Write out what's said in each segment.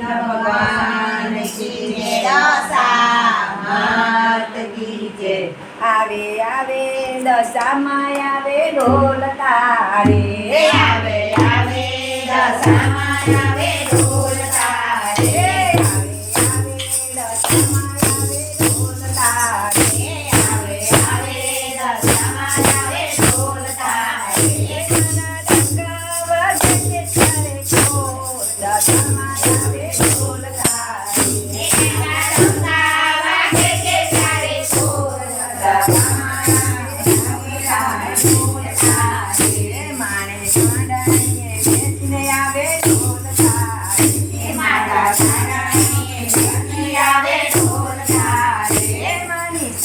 કૃષ્ણ ભગવાન કી માત કી જય આવે આવે દશામાં આવે ઢોલ તારે આવે આવે દશામાં આવે ઢોલ તારે આવે આવે દશામાં આવે ઢોલ તારે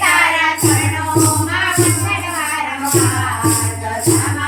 તારા ચરણોમાં મનવારમ વાર